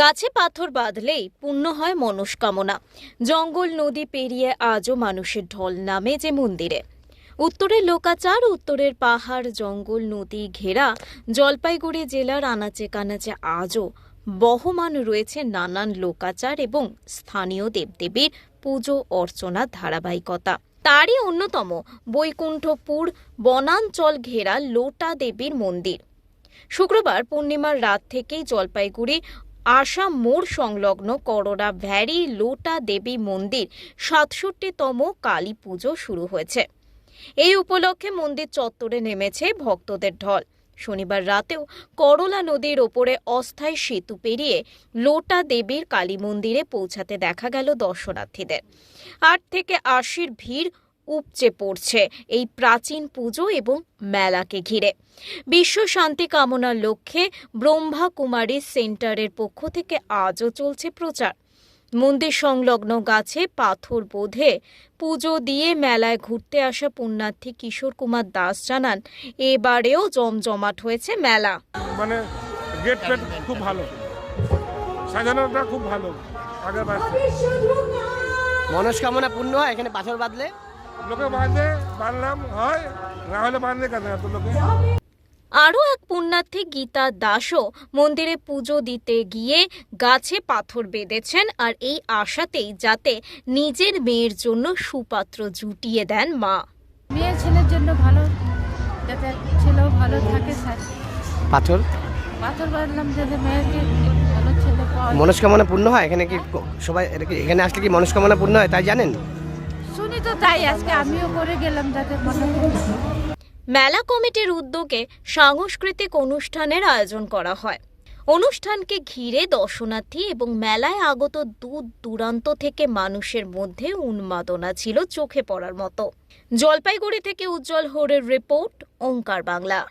গাছে পাথর বাঁধলেই পূর্ণ হয় মনস্কামনা। জঙ্গল, নদী পেরিয়ে আজও মানুষের ঢল নামে যে মন্দিরে। উত্তরের লোকাচার, উত্তরের পাহাড়, জঙ্গল, নদী ঘেরা, জলপাইগুড়ি জেলার আনাচে কানাচে আজও বহমান রয়েছে নানান লোকাচার এবং স্থানীয় দেবদেবীর পুজো অর্চনার ধারাবাহিকতা। তারই অন্যতম বৈকুণ্ঠপুর বনাঞ্চল ঘেরা লোটা দেবীর মন্দির। শুক্রবার পূর্ণিমার রাত থেকেই জলপাইগুড়ি আসাম মোড় সংলগ্ন করোনা ভ্যারি লোটা দেবী মন্দির সাতষট্টিতম কালী পুজো শুরু হয়েছে। এই উপলক্ষে মন্দির চত্বরে নেমেছে ভক্তদের ঢল। শনিবার রাতেও করলা নদীর ওপরে অস্থায়ী সেতু পেরিয়ে লোটা দেবীর কালী মন্দিরে পৌঁছাতে দেখা গেল দর্শনার্থীদের। আট থেকে আশির ভিড় উপচে পড়ছে এই প্রাচীন পুজো এবং মেলাকে ঘিরে। বিশ্ব শান্তি কামনার লক্ষ্যে ব্রহ্মা কুমারী সেন্টারের পক্ষ থেকে আজও চলছে প্রচার। মন্দির সংলগ্ন গাছে পাথর বোধে পুজো দিয়ে মেলায় ঘুরতে আসা পুণ্যার্থী কিশোর কুমার দাস জানান এবারেও জমজমাট হয়েছে মেলা। মানে গেট খুব ভালো। সাজানোটা খুব ভালো। আগে মনস্কামনা পূর্ণ হয় এখানে পাথর বাঁধলে? লোকে বাঁধে বাঁধলাম হয় না হলে বাঁধলে কেন এত লোকে? আরও এক পুণ্যার্থী গীতা দাসও মন্দিরে পুজো দিতে গিয়ে গাছে পাথর বেঁধেছেন আর এই আশাতেই যাতে নিজের মেয়ের জন্য সুপাত্র জুটিয়ে দেন মা। মেয়ে ছেলের জন্য ভালো যাতে ছেলেও ভালো থাকে স্যার। পাথর? পাথর বাঁধলাম যাতে মেয়েকে ভালো ছেলে মনস্কামনা পূর্ণ হয়? এখানে কি সবাই এখানে আসলে কি মনস্কামনা পূর্ণ হয় তাই জানেন? তো তাই আজকে আমিও করে গেলাম মেলা কমিটির উদ্যোগে সাংস্কৃতিক অনুষ্ঠানের আয়োজন করা হয়। অনুষ্ঠানকে ঘিরে দর্শনার্থী এবং মেলায় আগত দূর দূরান্ত থেকে মানুষের মধ্যে উন্মাদনা ছিল চোখে পড়ার মতো। জলপাইগুড়ি থেকে উজ্জ্বল হোরের রিপোর্ট, ওঙ্কার বাংলা।